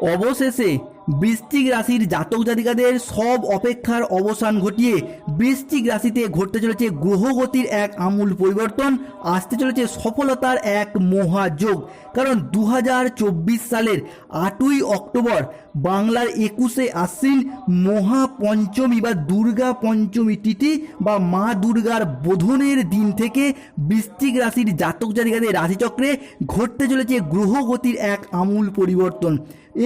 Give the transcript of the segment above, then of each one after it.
অবশেষে বৃশ্চিক রাশির জাতক জাতিকাদের সব অপেক্ষার অবসান ঘটিয়ে বৃশ্চিক রাশিতে ঘটতে চলেছে গ্রহগতির এক আমূল পরিবর্তন, আসতে চলেছে সফলতার এক মহাযোগ। কারণ দু হাজার চব্বিশ সালের আটই অক্টোবর বাংলার একুশে আশ্বিন মহাপঞ্চমী বা দুর্গা পঞ্চমী তিথি বা মা দুর্গার বোধনের দিন থেকে বৃশ্চিক রাশির জাতক জাতিকাদের রাশিচক্রে ঘটতে চলেছে গ্রহগতির এক আমূল পরিবর্তন।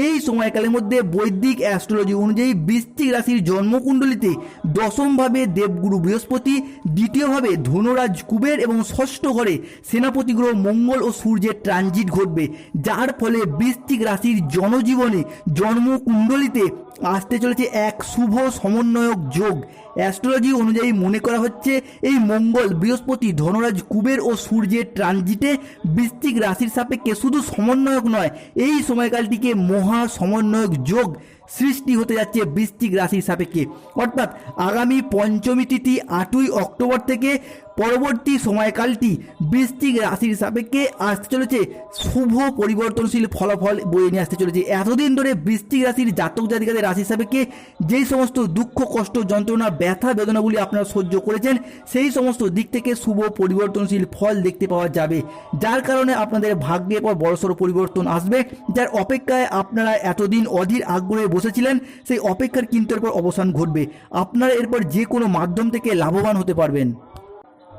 এই সময়কালের মধ্যে বৈদিক অ্যাস্ট্রোলজি অনুযায়ী বৃষ্টিক রাশির জন্মকুণ্ডলিতে দশমভাবে দেবগুরু বৃহস্পতি, দ্বিতীয়ভাবে ধনুরাজ কুবের এবং ষষ্ঠ ঘরে সেনাপতি গ্রহ মঙ্গল ও সূর্যের ট্রানজিট ঘটবে, যার ফলে বৃষ্টিক রাশির জনজীবনে জন্মকুণ্ডলিতে আসতে চলেছে এক শুভ সমন্বয়ক যোগ। অ্যাস্ট্রোলজি অনুযায়ী মনে করা হচ্ছে এই মঙ্গল বৃহস্পতি ধনরাজ কুবের ও সূর্যের ট্রানজিটে বৃশ্চিক রাশির সাপেক্ষে শুধু সমন্বয়ক নয়, এই সময়কালটিকে মহা সমন্বয়ক যোগ সৃষ্টি হতে যাচ্ছে বৃশ্চিক রাশির সাপেক্ষে। অর্থাৎ আগামী পঞ্চমী তিথি আটই অক্টোবর থেকে পরবর্তী সময়কালটি বৃষ্টিক রাশির সাপেক্ষে আসতে চলেছে। শুভ পরিবর্তনশীল ফলাফল বয়ে নিয়ে আসতে চলেছে। এতদিন ধরে বৃষ্টিক রাশির জাতক জাতিকাদের রাশির সাপেক্ষে যেই সমস্ত দুঃখ, কষ্ট, যন্ত্রণা, ব্যথা, বেদনাগুলি আপনারা সহ্য করেছেন, সেই সমস্ত দিক থেকে শুভ পরিবর্তনশীল ফল দেখতে পাওয়া যাবে। যার কারণে আপনাদের ভাগ্যের পর বড়সড় পরিবর্তন আসবে। যার অপেক্ষায় আপনারা এতদিন অধীর আগ্রহে বসেছিলেন, সেই অপেক্ষার কিন্তু এরপর অবসান ঘটবে। আপনারা এরপর যে কোনো মাধ্যম থেকে লাভবান হতে পারবেন।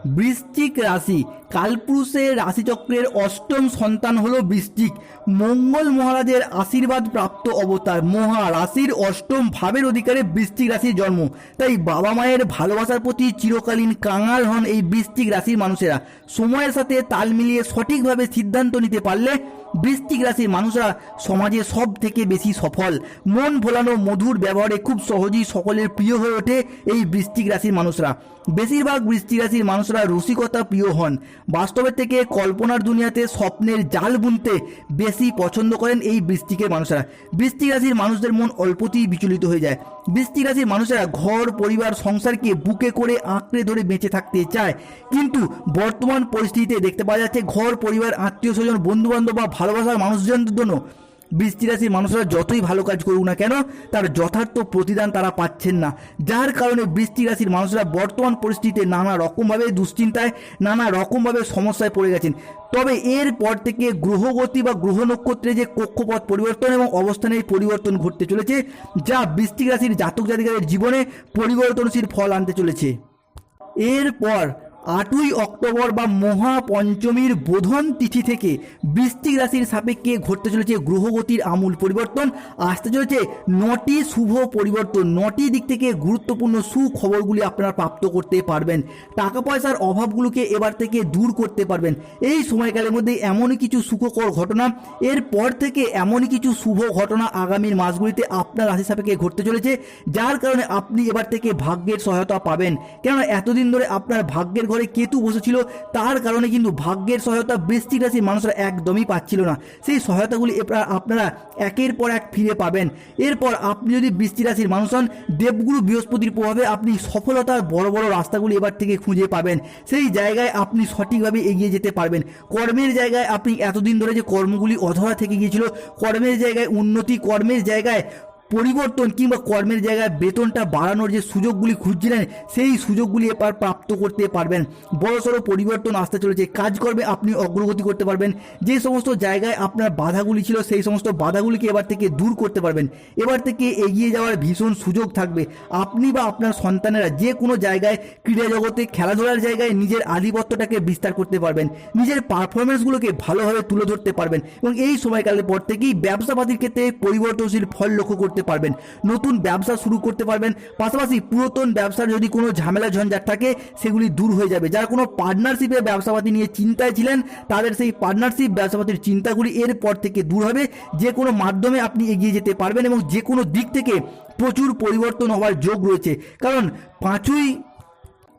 বৃশ্চিক রাশি। কালপুরুষের রাশিচক্রের অষ্টম সন্তান হলো বৃশ্চিক। মঙ্গল মহারাজের আশীর্বাদ প্রাপ্ত অবতার। মহা রাশির অষ্টম ভাবের অধিকারে বৃশ্চিক রাশির জন্ম। তাই বাবা মায়ের ভালোবাসার প্রতি চিরকালীন কাঙাল হন এই বৃশ্চিক রাশির মানুষেরা। সময়ের সাথে তাল মিলিয়ে সঠিকভাবে সিদ্ধান্ত নিতে পারলে বৃশ্চিক রাশির মানুষরা সমাজে সব থেকে বেশি সফল। মন ভোলানো মধুর ব্যবহারে খুব সহজেই সকলের প্রিয় হয়ে ওঠে এই বৃশ্চিক রাশির মানুষরা। বেশিরভাগ বৃশ্চিক রাশির মানুষরা রসিকতা প্রিয় হন। বাস্তবের থেকে কল্পনার দুনিয়াতে স্বপ্নের জাল বুনতে বেশি পছন্দ করেন এই বৃশ্চিকের মানুষরা। বৃশ্চিক রাশির মানুষদের মন অল্পতেই বিচলিত হয়ে যায়। বৃশ্চিক রাশির মানুষেরা ঘর, পরিবার, সংসারকে বুকে করে আঁকড়ে ধরে বেঁচে থাকতে চায়। কিন্তু বর্তমান পরিস্থিতিতে দেখতে পাওয়া যাচ্ছে ঘর, পরিবার আত্মীয় স্বজন বন্ধু বান্ধব বা ভালোবাসার মানুষজনদের জন্য বৃষ্টি রাশির মানুষরা যতই ভালো কাজ করুক না কেন, তার যথার্থ প্রতিদান তারা পাচ্ছেন না। যার কারণে বৃষ্টি রাশির মানুষরা বর্তমান পরিস্থিতিতে নানা রকমভাবে দুশ্চিন্তায়, নানা রকমভাবে সমস্যায় পড়ে গেছেন। তবে এর পর থেকে গ্রহগতি বা গ্রহ নক্ষত্রে যে কক্ষপথ পরিবর্তন এবং অবস্থানের পরিবর্তন ঘটতে চলেছে, যা বৃষ্টিক রাশির জাতক জাতিকাদের জীবনে পরিবর্তনশীল ফল আনতে চলেছে। এরপর আটই অক্টোবর বা মহাপঞ্চমীর বোধন তিথি থেকে বৃশ্চিক রাশির সাপেক্ষে ঘটতে চলেছে গ্রহগতির আমূল পরিবর্তন। আসতে চলেছে নটি শুভ পরিবর্তন। নটি দিক থেকে গুরুত্বপূর্ণ সুখবরগুলি আপনারা প্রাপ্ত করতে পারবেন। টাকা পয়সার অভাবগুলোকে এবার থেকে দূর করতে পারবেন। এই সময়কালের মধ্যে এমনই কিছু সুখকর ঘটনা, এরপর থেকে এমনই কিছু শুভ ঘটনা আগামীর মাসগুলিতে আপনার রাশি সাপেক্ষে ঘটতে চলেছে, যার কারণে আপনি এবার থেকে ভাগ্যের সহায়তা পাবেন। কেননা এতদিন ধরে আপনার ভাগ্যের ঘরে কেতু বসেছিল, তার কারণে কিন্তু ভাগ্যের সহায়তা বৃষ্টিক রাশির মানুষরা একদমই পাচ্ছিল না। সেই সহায়তাগুলি আপনারা একের পর এক ফিরে পাবেন। এরপর আপনি যদি বৃষ্টি রাশির মানুষ হন, দেবগুরু বৃহস্পতির প্রভাবে আপনি সফলতার বড় বড় রাস্তাগুলি এবার থেকে খুঁজে পাবেন। সেই জায়গায় আপনি সঠিকভাবে এগিয়ে যেতে পারবেন। কর্মের জায়গায় আপনি এতদিন ধরে যে কর্মগুলি অধরা থেকে গিয়েছিল, কর্মের জায়গায় উন্নতি, কর্মের জায়গায় পরিবর্তন কিংবা কর্মের জায়গায় বেতনটা বাড়ানোর যে সুযোগগুলি খুঁজছিলেন, সেই সুযোগগুলি এবার প্রাপ্ত করতে পারবেন। বড়সড় পরিবর্তন আসতে চলেছে। কাজকর্মে আপনি, অগ্রগতি করতে পারবেন। যে সমস্ত জায়গায় আপনার বাধাগুলি ছিল, সেই সমস্ত বাধাগুলিকে এবার থেকে দূর করতে পারবেন। এবার থেকে এগিয়ে যাওয়ার ভীষণ সুযোগ থাকবে। আপনি বা আপনার সন্তানেরা যে কোনো জায়গায় ক্রীড়া জগতে, খেলাধুলার জায়গায় নিজের আধিপত্যটাকে বিস্তার করতে পারবেন। নিজের পারফরমেন্সগুলোকে ভালোভাবে তুলে ধরতে পারবেন। এবং এই সময়কালের পর থেকেই ব্যবসাপাতির ক্ষেত্রে পরিবর্তনশীল ফল লক্ষ্য করতে পারবেন। নতুন ব্যবসা শুরু করতে পারবেন। পাশাপাশি পুরাতন ব্যবসার যদি কোনো ঝামেলা ঝঞ্ঝাট থাকে, সেগুলি দূর হয়ে যাবে। যারা কোনো পার্টনারশিপে ব্যবসাপাতি নিয়ে চিন্তায় ছিলেন, তাদের সেই পার্টনারশিপ ব্যবসাপাতির চিন্তাগুলি এর পর থেকে দূর হবে। যে কোনো মাধ্যমে আপনি এগিয়ে যেতে পারবেন এবং যে কোনো দিক থেকে প্রচুর পরিবর্তন হওয়ার যোগ রয়েছে। কারণ পাঁচই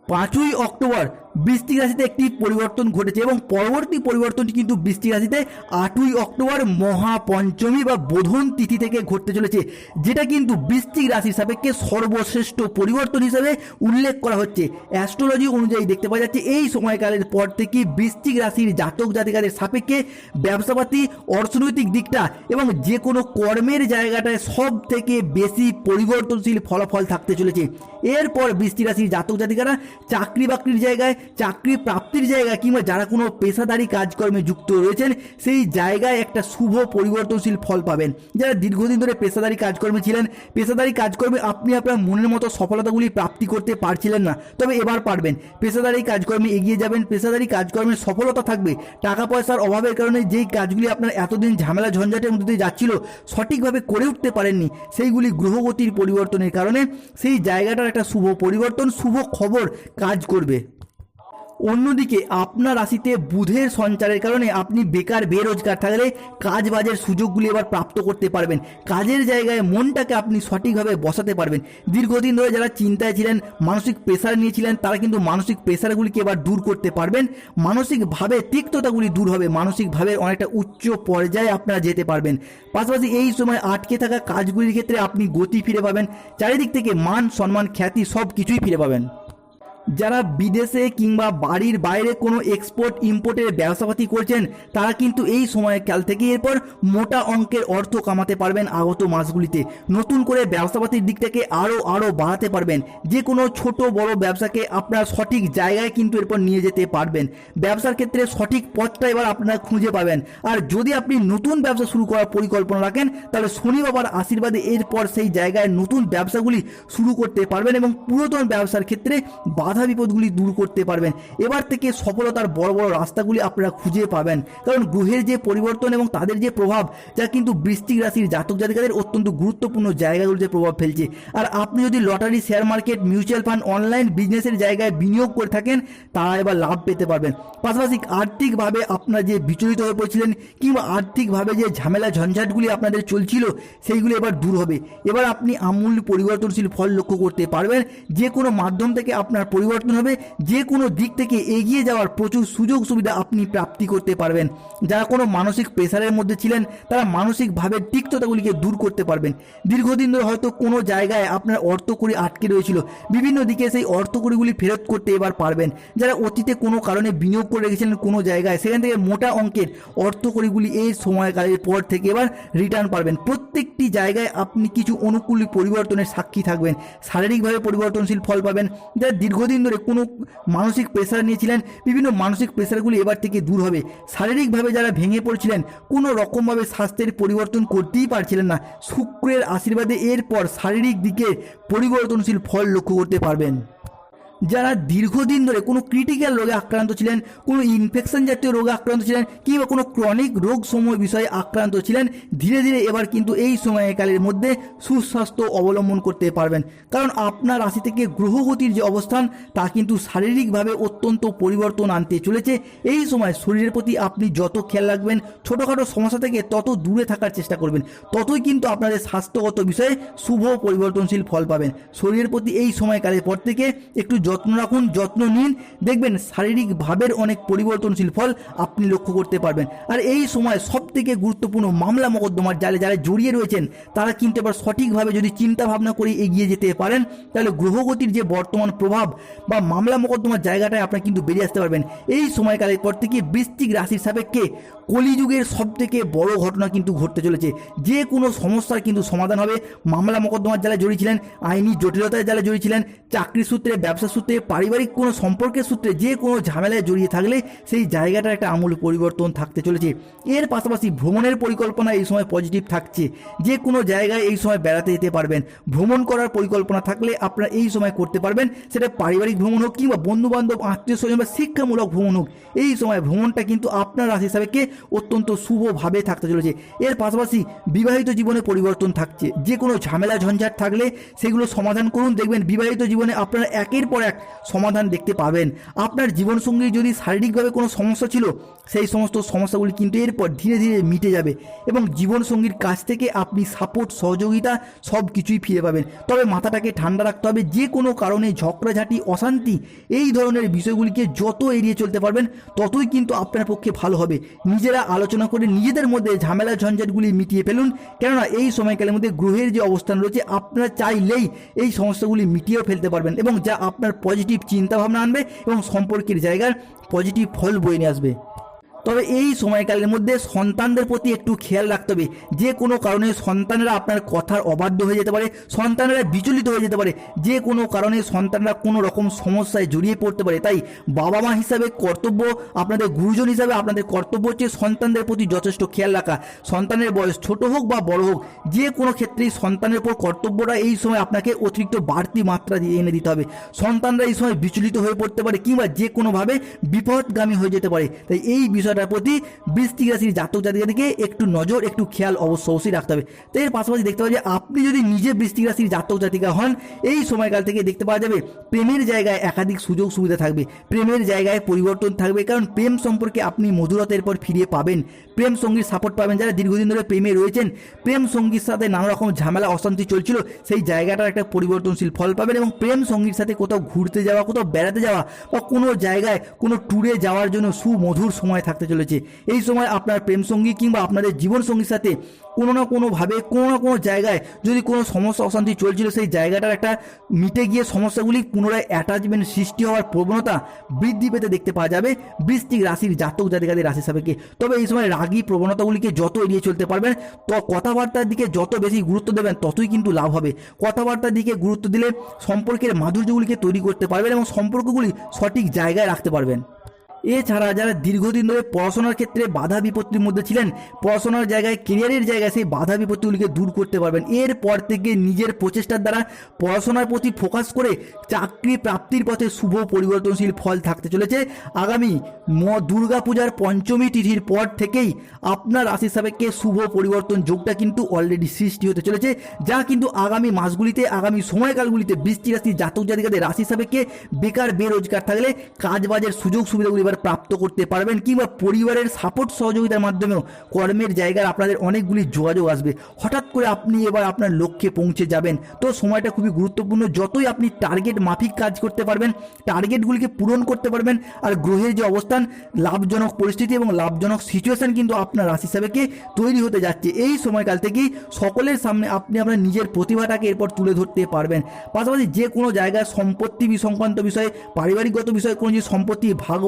পাঁচই অক্টোবর বৃষ্টিক রাশিতে একটি পরিবর্তন ঘটেছে এবং পরবর্তী পরিবর্তনটি কিন্তু বৃষ্টিক রাশিতে আটই অক্টোবর মহাপঞ্চমী বা বোধন তিথি থেকে ঘটতে চলেছে, যেটা কিন্তু বৃষ্টিক রাশির সাপেক্ষে সর্বশ্রেষ্ঠ পরিবর্তন হিসেবে উল্লেখ করা হচ্ছে। অ্যাস্ট্রোলজি অনুযায়ী দেখতে পাওয়া যাচ্ছে, এই সময়কালের পর থেকে বৃষ্টিক রাশির জাতক জাতিকাদের সাপেক্ষে ব্যবসাপাতি, অর্থনৈতিক দিকটা এবং যে কোনো কর্মের জায়গাটায় সব থেকে বেশি পরিবর্তনশীল ফলাফল থাকতে চলেছে। এরপর বৃষ্টি রাশির জাতক জাতিকারা চাকরি বাকরির জায়গায় চাকরি প্রাপ্তির জায়গা কিংবা যারা কোনো পেশাদারি কাজকর্মে যুক্ত রয়েছেন, সেই জায়গায় একটা শুভ পরিবর্তনশীল ফল পাবেন। যারা দীর্ঘদিন ধরে পেশাদারি কাজকর্মে ছিলেন, পেশাদারি কাজকর্মে আপনি আপনার মনের মতো সফলতাগুলি প্রাপ্তি করতে পারছিলেন না, তবে এবার পারবেন। পেশাদারি কাজকর্মে এগিয়ে যাবেন, পেশাদারি কাজকর্মের সফলতা থাকবে। টাকা পয়সার অভাবের কারণে যেই কাজগুলি আপনার এতদিন ঝামেলা ঝঞ্ঝাটের মধ্যে দিয়ে যাচ্ছিল, সঠিকভাবে করে উঠতে পারেননি। সেইগুলি গ্রহগতির পরিবর্তনের কারণে সেই জায়গাটার একটা শুভ পরিবর্তন, শুভ খবর কাজ করবে। অন্যদিকে আপনার রাশিতে বুধের সঞ্চারের কারণে আপনি বেকার, বেরোজগার থাকলে কাজ বাজের সুযোগগুলি এবার প্রাপ্ত করতে পারবেন। কাজের জায়গায় মনটাকে আপনি সঠিকভাবে বসাতে পারবেন। দীর্ঘদিন ধরে যারা চিন্তায় ছিলেন, মানসিক প্রেশার নিয়েছিলেন, তারা কিন্তু মানসিক প্রেসারগুলিকে এবার দূর করতে পারবেন। মানসিকভাবে তিক্ততাগুলি দূর হবে। মানসিকভাবে অনেকটা উচ্চ পর্যায়ে আপনারা যেতে পারবেন। পাশাপাশি এই সময় আটকে থাকা কাজগুলির ক্ষেত্রে আপনি গতি ফিরে পাবেন। চারিদিক থেকে মান, সম্মান, খ্যাতি সব কিছুই ফিরে পাবেন। যারা বিদেশে কিংবা বাড়ির বাইরে কোনো এক্সপোর্ট ইম্পোর্টের ব্যবসাপাতি করছেন, তারা কিন্তু এই সময় কাল থেকে এরপর মোটা অঙ্কের অর্থ কামাতে পারবেন আগত মাসগুলিতে। নতুন করে ব্যবসাপাতির দিকটাকে আরও আরও বাড়াতে পারবেন। যে কোনো ছোট, বড় ব্যবসাকে আপনার সঠিক জায়গায় কিন্তু এরপর নিয়ে যেতে পারবেন। ব্যবসার ক্ষেত্রে সঠিক পথটা এবার আপনারা খুঁজে পাবেন। আর যদি আপনি নতুন ব্যবসা শুরু করার পরিকল্পনা রাখেন, তাহলে শনি বাবার আশীর্বাদে এরপর সেই জায়গায় নতুন ব্যবসাগুলি শুরু করতে পারবেন এবং পুরাতন ব্যবসার ক্ষেত্রে বাধা বিপদগুলি দূর করতে পারবেন। এবার থেকে সফলতার বড় বড় রাস্তাগুলি আপনারা খুঁজে পাবেন। কারণ গ্রহের যে পরিবর্তন এবং তাদের যে প্রভাব, যা কিন্তু বৃষ্টিক রাশির জাতক জাতিকাদের অত্যন্ত গুরুত্বপূর্ণ জায়গাগুলিতে প্রভাব ফেলছে। আর আপনি যদি lottery, share market, mutual fund, online বিজনেসের জায়গায় বিনিয়োগ করে থাকেন, তারা এবার লাভ পেতে পারবেন। পাশাপাশি আর্থিকভাবে আপনারা যে বিচলিত হয়ে পড়েছিলেন, কিংবা আর্থিকভাবে যে ঝামেলা, ঝঞ্ঝাটগুলি আপনাদের চলছিল, সেইগুলি এবার দূর হবে। এবার আপনি আমূল পরিবর্তনশীল ফল লক্ষ্য করতে পারবেন। যে কোনো মাধ্যম থেকে আপনার পরিবর্তন হবে। যে কোনো দিক থেকে এগিয়ে যাওয়ার প্রচুর সুযোগ সুবিধা আপনি প্রাপ্তি করতে পারবেন। যারা কোনো মানসিক প্রেসারের মধ্যে ছিলেন, তারা মানসিকভাবে তিক্ততাগুলিকে দূর করতে পারবেন। দীর্ঘদিন ধরে হয়তো কোনো জায়গায় আপনার অর্থকড়ি আটকে রয়েছিল। বিভিন্ন দিকে সেই অর্থকড়িগুলি ফেরত করতে এবার পারবেন। যারা অতীতে কোনো কারণে বিনিয়োগ করে রেখেছিলেন কোনো জায়গায়, সেখান থেকে মোটা অঙ্কের অর্থকড়িগুলি এই সময়কালের পর থেকে এবার রিটার্ন পারবেন। প্রত্যেকটি জায়গায় আপনি কিছু অনুকূল পরিবর্তনের সাক্ষী থাকবেন। শারীরিকভাবে পরিবর্তনশীল ফল পাবেন। যারা দীর্ঘদিন ধরে কোনো মানসিক প্রেশার নিয়েছিলেন, বিভিন্ন মানসিক প্রেশারগুলি এবার থেকে দূর হবে। শারীরিকভাবে যারা ভেঙে পড়ছিলেন, কোনো রকমভাবে স্বাস্থ্যের পরিবর্তন করতেই পারছিলেন না। শুক্রের আশীর্বাদে এরপর শারীরিক দিকে পরিবর্তনশীল ফল লক্ষ্য করতে পারবেন। যারা দীর্ঘদিন ধরে কোনো ক্রিটিক্যাল রোগে আক্রান্ত ছিলেন, কোনো ইনফেকশন জাতীয় রোগে আক্রান্ত ছিলেন, কিংবা কোনো ক্রনিক রোগ সমূহ বিষয়ে আক্রান্ত ছিলেন, ধীরে ধীরে এবার কিন্তু এই সময়কালের মধ্যে সুস্বাস্থ্য অবলম্বন করতে পারবেন। কারণ আপনার রাশি থেকে গ্রহগতির যে অবস্থান, তা কিন্তু শারীরিকভাবে অত্যন্ত পরিবর্তন আনতে চলেছে। এই সময় শরীরের প্রতি আপনি যত খেয়াল রাখবেন, ছোটোখাটো সমস্যা থেকে তত দূরে থাকার চেষ্টা করবেন। ততই কিন্তু আপনাদের স্বাস্থ্যগত বিষয়ে শুভ পরিবর্তনশীল ফল পাবেন। শরীরের প্রতি এই সময়কালের পর থেকে একটু যত্ন রাখুন, যত্ন নিন। দেখবেন শারীরিক ভাবের অনেক পরিবর্তনশীল ফল আপনি লক্ষ্য করতে পারবেন। আর এই সময় সব থেকে গুরুত্বপূর্ণ মামলা মোকদ্দমার জালে যারা জড়িয়ে রয়েছেন, তারা কিন্তু এবার সঠিকভাবে যদি চিন্তা ভাবনা করে এগিয়ে যেতে পারেন, তাহলে গ্রহগতির যে বর্তমান প্রভাব বা মামলা মোকদ্দমার জায়গাটায় আপনি কিন্তু বেরিয়ে আসতে পারবেন। এই সময়কালের পর থেকে বৃশ্চিক রাশির সাপেক্ষে কলিযুগের সব থেকে বড় ঘটনা কিন্তু ঘটতে চলেছে। যে কোনো সমস্যার কিন্তু সমাধান হবে। মামলা মোকদ্দমার যারা জড়িয়েছিলেন আইনি জটিলতায় যারা জড়িয়েছিলেন চাকরি সূত্রে, ব্যবসা সূত্রে, পারিবারিক কোনো সম্পর্কের সূত্রে যে কোনো ঝামেলায় জড়িয়ে থাকলে সেই জায়গাটার একটা আমূল পরিবর্তন থাকতে চলেছে। এর পাশাপাশি ভ্রমণের পরিকল্পনা এই সময় পজিটিভ থাকছে। যে কোনো জায়গায় এই সময় বেড়াতে যেতে পারবেন। ভ্রমণ করার পরিকল্পনা থাকলে আপনারা এই সময় করতে পারবেন। সেটা পারিবারিক ভ্রমণ হোক কিংবা বন্ধু বান্ধব আত্মীয় স্বজন বা শিক্ষামূলক ভ্রমণ হোক, এই সময় ভ্রমণটা কিন্তু আপনার রাশি হিসাবেকে অত্যন্ত শুভভাবে থাকতে চলেছে। এর পাশাপাশি বিবাহিত জীবনে পরিবর্তন থাকছে। যে কোনো ঝামেলা, ঝঞ্ঝাট থাকলে সেগুলো সমাধান করুন। দেখবেন বিবাহিত জীবনে আপনারা একের পর এক সমাধান দেখতে পাবেন। আপনার জীবনসঙ্গী যদি শারীরিকভাবে কোনো সমস্যা ছিল, সেই সমস্ত সমস্যাগুলি কিন্তু এরপর ধীরে ধীরে মিটে যাবে এবং জীবনসঙ্গীর কাছ থেকে আপনি সাপোর্ট, সহযোগিতা সব কিছুই ফিরে পাবেন। তবে মাথাটাকে ঠান্ডা রাখতে হবে, যে কোনো কারণে ঝগড়াঝাটি, অশান্তি, এই ধরনের বিষয়গুলিকে যত এড়িয়ে চলতে পারবেন, ততই কিন্তু আপনার পক্ষে ভালো হবে। নিজেরা আলোচনা করে নিজেদের মধ্যে ঝামেলা, ঝঞ্ঝাটগুলি মিটিয়ে ফেলুন। কেননা এই সময়কালের মধ্যে গ্রহের যে অবস্থান রয়েছে, আপনারা চাইলেই এই সমস্যাগুলি মিটিয়েও ফেলতে পারবেন এবং যা আপনার পজিটিভ চিন্তাভাবনা আনবে এবং সম্পর্কের জায়গার পজিটিভ ফল বয়ে নিয়ে আসবে। তবে এই সময়কালের মধ্যে সন্তানদের প্রতি একটু খেয়াল রাখতে হবে। যে কোনো কারণে সন্তানরা আপনার কথার অবাধ্য হয়ে যেতে পারে, সন্তানরা বিচলিত হয়ে যেতে পারে। যে কোনো কারণে সন্তানরা কোনো রকম সমস্যায় জড়িয়ে পড়তে পারে। তাই বাবা মা হিসাবে কর্তব্য, আপনাদের গুরুজন হিসাবে আপনাদের কর্তব্য হচ্ছে সন্তানদের প্রতি যথেষ্ট খেয়াল রাখা। সন্তানের বয়স ছোট হোক বা বড় হোক, যে কোনো ক্ষেত্রেই সন্তানের উপর কর্তব্যটা এই সময় আপনাকে অতিরিক্ত বাড়তি মাত্রা দিয়ে এনে দিতে হবে। সন্তানরা এই সময় বিচলিত হয়ে পড়তে পারে কিংবা যে কোনোভাবে বিপদগামী হয়ে যেতে পারে। তাই এই বিষয়টার প্রতি বৃষ্টিক রাশির জাতক জাতিকাদিকে একটু নজর, একটু খেয়াল অবশ্য অবশ্যই রাখতে হবে। তো এর পাশাপাশি দেখতে পাওয়া যায়, আপনি যদি নিজে বৃষ্টিক রাশির জাতক জাতিকা হন, এই সময়কাল থেকে দেখতে পাওয়া যাবে প্রেমের জায়গায় একাধিক সুযোগ সুবিধা থাকবে। প্রেমের জায়গায় পরিবর্তন থাকবে, কারণ প্রেম সম্পর্কে আপনি মধুরতার পর ফিরিয়ে পাবেন। প্রেম সঙ্গীর সাপোর্ট পাবেন যারা দীর্ঘদিন ধরে প্রেমে রয়েছেন। প্রেম সঙ্গীর সাথে নানা রকম ঝামেলা, অশান্তি চলছিল, সেই জায়গাটার একটা পরিবর্তনশীল ফল পাবেন এবং প্রেম সঙ্গীর সাথে কোথাও ঘুরতে যাওয়া, কোথাও বেড়াতে যাওয়া বা কোনো জায়গায়, কোনো ট্যুরে যাওয়ার জন্য সুমধুর সময় থাকতে চলেছে। এই সময় আপনার প্রেম সঙ্গী কিংবা আপনাদের জীবন সঙ্গীর সাথে কোনো না কোনোভাবে, কোনো না কোনো জায়গায় যদি কোনো সমস্যা, অশান্তি চলছিল, সেই জায়গাটার একটা মিটে গিয়ে সমস্যাগুলি পুনরায় অ্যাটাচমেন্ট সৃষ্টি হওয়ার প্রবণতা বৃদ্ধি পেতে দেখতে পাওয়া যাবে। বৃষ্টিক রাশির জাতক, জাতিকাদের রাশি সাপেক্ষে। তবে এই সময় রাগী প্রবণতাগুলিকে যত এড়িয়ে চলতে পারবেন, তো কথাবার্তার দিকে যত বেশি গুরুত্ব দেবেন, ততই কিন্তু লাভ হবে। কথাবার্তার দিকে গুরুত্ব দিলে সম্পর্কের মাধুর্যগুলিকে তৈরি করতে পারবেন এবং সম্পর্কগুলি সঠিক জায়গায় রাখতে পারবেন। এছাড়া যারা দীর্ঘদিন ধরে পড়াশোনার ক্ষেত্রে বাধা বিপত্তির মধ্যে ছিলেন, পড়াশোনার জায়গায় কেরিয়ারের জায়গায় সেই বাধা বিপত্তিগুলিকে দূর করতে পারবেন। এরপর থেকে নিজের প্রচেষ্টার দ্বারা পড়াশোনার প্রতি ফোকাস করে চাকরি প্রাপ্তির পথে শুভ পরিবর্তনশীল ফল থাকতে চলেছে। আগামী ম দুর্গাপূজার পঞ্চমী তিথির পর থেকেই আপনার রাশি সাপেক্ষে শুভ পরিবর্তন যোগটা কিন্তু অলরেডি সৃষ্টি হতে চলেছে, যা কিন্তু আগামী মাসগুলিতে, আগামী সময়কালগুলিতে বৃষ্টি রাশি জাতক জাতিকাদের রাশি সাপেক্ষে বেকার বেরোজগার থাকলে কাজবাজের সুযোগ সুবিধাগুলি এবার প্রাপ্ত করতে পারবেন কিংবা পরিবারের সাপোর্ট সহযোগিতার মাধ্যমেও কর্মের জায়গায় আপনাদের অনেকগুলি যোগাযোগ আসবে। হঠাৎ করে আপনি এবার আপনার লক্ষ্যে পৌঁছে যাবেন। তো সময়টা খুবই গুরুত্বপূর্ণ। যতই আপনি টার্গেট মাফিক কাজ করতে পারবেন টার্গেটগুলিকে পূরণ করতে পারবেন আর গ্রহের যে অবস্থান, লাভজনক পরিস্থিতি এবং লাভজনক সিচুয়েশন কিন্তু আপনার রাশি হিসাবেকে তৈরি হতে যাচ্ছে। এই সময়কাল থেকেই সকলের সামনে আপনি আপনার নিজের প্রতিভাটাকে এরপর তুলে ধরতে পারবেন। পাশাপাশি যে কোনো জায়গায় সম্পত্তি সংক্রান্ত বিষয়ে, পারিবারিকগত বিষয়ে কোনো যে সম্পত্তি ভাগ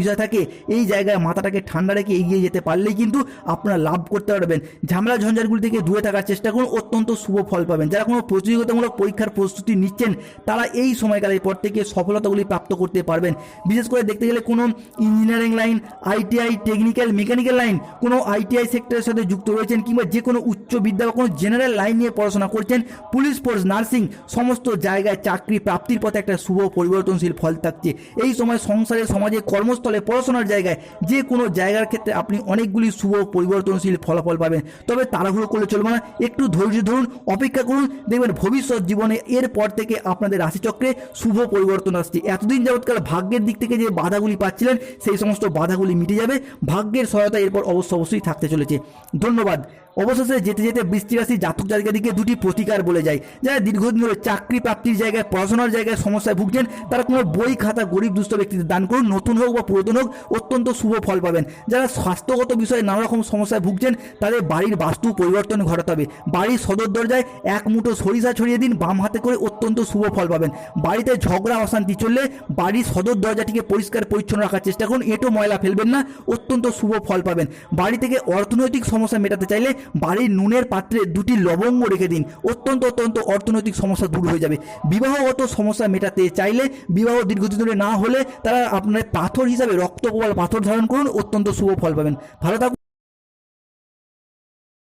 বিষয় থাকে, এই জায়গায় মাথাটাকে ঠান্ডা রেখে এগিয়ে যেতে পারলেই কিন্তু আপনারা লাভ করতে পারবেন। ঝামেলা ঝঞ্ঝাটগুলি থেকে দূরে থাকার চেষ্টা করুন, অত্যন্ত শুভ ফল পাবেন। যারা কোনো প্রতিযোগিতামূলক পরীক্ষার প্রস্তুতি নিচ্ছেন, তারা এই সময়কালের পর থেকে সফলতাগুলি প্রাপ্ত করতে পারবেন। বিশেষ করে দেখতে গেলে কোনো engineering line, ITI, technical, mechanical line, কোনো আইটিআই সেক্টরের সাথে যুক্ত রয়েছেন কিংবা যে কোনো উচ্চ বিদ্যা বা কোনো জেনারেল লাইন নিয়ে পড়াশোনা করছেন, পুলিশ ফোর্স, নার্সিং, সমস্ত জায়গায় চাকরি প্রাপ্তির পথে একটা শুভ পরিবর্তনশীল ফল থাকছে। এই সময় সংসারে, সমাজে কর্মস্থলে পড়াশোনার জায়গায় যে কোনো জায়গার ক্ষেত্রে আপনি অনেকগুলি শুভ পরিবর্তনশীল ফলাফল পাবেন। তবে তাড়াহুড়ো করলে চলবে না। একটু ধৈর্য ধরুন, অপেক্ষা করুন। দেখবেন ভবিষ্যৎ জীবনে এরপর থেকে আপনাদের রাশিচক্রে শুভ পরিবর্তন আসছে। এতদিন যাবৎকাল ভাগ্যের দিক থেকে যে বাধাগুলি পাচ্ছিলেন, সেই সমস্ত বাধাগুলি মিটে যাবে। ভাগ্যের সহায়তা এরপর অবশ্য অবশ্যই থাকতে চলেছে। ধন্যবাদ। অবশেষে যেতে যেতে বৃষ্টি রাশি জাতক জাতিকাদিকে দুটি প্রতিকার বলে যায়। যারা দীর্ঘদিন ধরে চাকরি প্রাপ্তির জায়গায়, পড়াশোনার জায়গায় সমস্যায় ভুগছেন, তারা কোনো বই, খাতা, গরিব দুস্থ ব্যক্তিদের দান করুন। নতুন হোক বা পুরাতন হোক অত্যন্ত শুভ ফল পাবেন। যারা স্বাস্থ্যগত বিষয়ে নানা রকম সমস্যায় ভুগছেন, তাদের বাড়ির বাস্তু পরিবর্তন ঘটাতে হবে। বাড়ির সদর দরজায় এক মুঠো সরিষা ছড়িয়ে দিন, বাম হাতে করে অত্যন্ত শুভ ফল পাবেন। বাড়িতে ঝগড়া, অশান্তি চললে বাড়ির সদর দরজাটিকে পরিষ্কার, পরিচ্ছন্ন রাখার চেষ্টা করুন। এঁটো ময়লা ফেলবেন না, অত্যন্ত শুভ ফল পাবেন। বাড়ি থেকে অর্থনৈতিক সমস্যা মেটাতে চাইলে বাড়ির নুনের পাত্রে দুটি লবঙ্গ রেখে দিন। অত্যন্ত অত্যন্ত অর্থনৈতিক সমস্যা দূর হয়ে যাবে। বিবাহগত সমস্যা মেটাতে চাইলে বিবাহ দীর্ঘদিন ধরে না হলে তারা আপনার পাথর হিসাবে রক্ত প্রবাল পাথর ধারণ করুন অত্যন্ত শুভ ফল পাবেন। ভালো থাকুন।